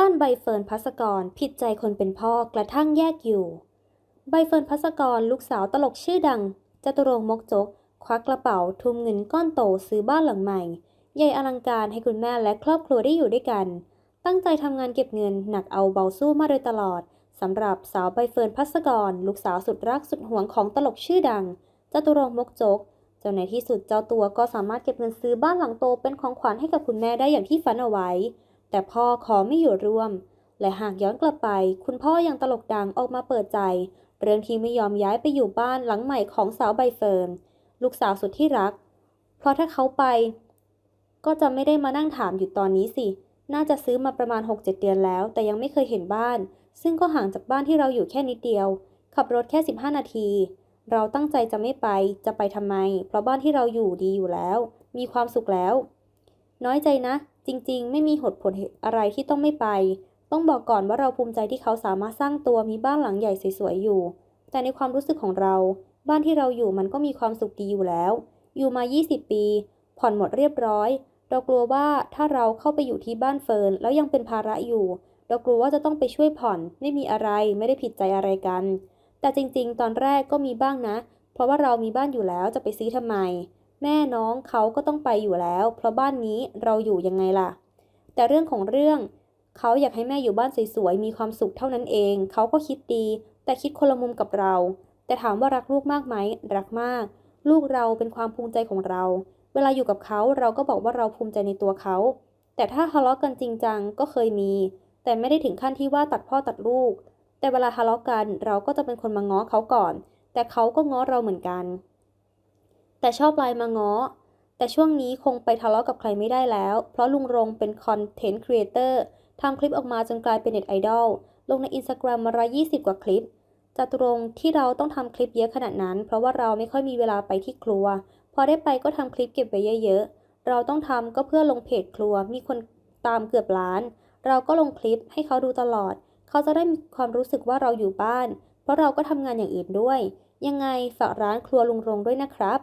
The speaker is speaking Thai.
บ้านใบเฟิร์นพัสกรผิดใจคนเป็นพ่อกระทั่งแยกอยู่ ใบเฟิร์นพัสกรลูกสาวตลกชื่อดังจตุรงค์มกจก ควักกระเป๋าทุ่มเงินก้อนโตซื้อบ้านหลังใหม่ ใหญ่อลังการให้คุณแม่และครอบครัวได้อยู่ด้วยกัน ตั้งใจทำงานเก็บเงินหนักเอาเบาสู้มาโดยตลอดสำหรับสาวใบเฟิร์นพัสกร ลูกสาวสุดรักสุดหวงของตลกชื่อดังจตุรงค์มกจกจนในที่สุดเจ้าตัวก็สามารถเก็บเงินซื้อบ้านหลังโตเป็นของขวัญให้กับคุณแม่ได้อย่างที่ฝันเอาไว้ แต่พ่อขอไม่อยู่ร่วม และหากย้อนกลับไป คุณพ่อยังตลกดังออกมาเปิดใจ เรื่องที่ไม่ยอมย้ายไปอยู่บ้านหลังใหม่ของสาวใบเฟิร์นลูกสาวสุดที่รัก เพราะถ้าเขาไป ก็จะไม่ได้มานั่งถามอยู่ตอนนี้สิ น่าจะซื้อมาประมาณ 6-7 เดือนแล้ว แต่ยังไม่เคยเห็นบ้าน ซึ่งก็ห่างจากบ้านที่เราอยู่แค่นิดเดียว ขับรถแค่ 15 นาที เราตั้งใจจะไม่ไป จะไปทำไม เพราะบ้านที่เราอยู่ดีอยู่แล้ว มีความสุขแล้ว น้อยใจนะ จริงๆ ไม่มีหตุผลอะไรที่ต้องไม่ไป ต้องบอกก่อนว่าเราภูมิใจที่เขาสามารถสร้างตัวมีบ้านหลังใหญ่สวยๆอยู่ แต่ในความรู้สึกของเรา บ้านที่เราอยู่มันก็มีความสุขดีอยู่แล้ว อยู่มา 20 ปี ผ่อนหมดเรียบร้อย เรากลัวว่าถ้าเราเข้าไปอยู่ที่บ้านเฟิร์นแล้วยังเป็นภาระอยู่ เรากลัวว่าจะต้องไปช่วยผ่อน ไม่มีอะไรไม่ได้ผิดใจอะไรกัน แต่จริงๆ ตอนแรกก็มีบ้างนะ เพราะว่าเรามีบ้านอยู่แล้วจะไปซื้อทำไม แม่น้องเขาก็ต้องไปอยู่แล้ว เพราะบ้านนี้เราอยู่ยังไงล่ะ แต่เรื่องของเรื่อง เขาอยากให้แม่อยู่บ้านสวยๆมีความสุขเท่านั้นเอง เขาก็คิดดี แต่คิดคนละมุมกับเรา แต่ถามว่ารักลูกมากไหมรักมาก ลูกเราเป็นความภูมิใจของเรา เวลาอยู่กับเขาเราก็บอกว่าเราภูมิใจในตัวเขา แต่ถ้าทะเลาะกันจริงจังก็เคยมี แต่ไม่ได้ถึงขั้นที่ว่าตัดพ่อตัดลูก แต่เวลาทะเลาะกันเราก็จะเป็นคนมาง้อเขาก่อน แต่เขาก็ง้อเราเหมือนกัน แต่ชอบไลน์มาง้อ แต่ช่วงนี้คงไปทะเลาะกับใครไม่ได้แล้ว เพราะลุงรงเป็นคอนเทนต์ครีเอเตอร์ทำคลิปออกมาจนกลายเป็นเน็ตไอดอล ลงในอินสตาแกรมมาร้อยี่สิบกว่าคลิปจตุรงที่เราต้องทำคลิปเยอะขนาดนั้น เพราะว่าเราไม่ค่อยมีเวลาไปที่ครัว พอได้ไปก็ทำคลิปเก็บไว้เยอะๆ เราต้องทำก็เพื่อลงเพจครัว มีคนตามเกือบล้าน เราก็ลงคลิปให้เขาดูตลอด เขาจะได้มีความรู้สึกว่าเราอยู่บ้าน เพราะเราก็ทำงานอย่างอื่นด้วย ยังไงฝากร้านครัวลุงรงด้วยนะครับ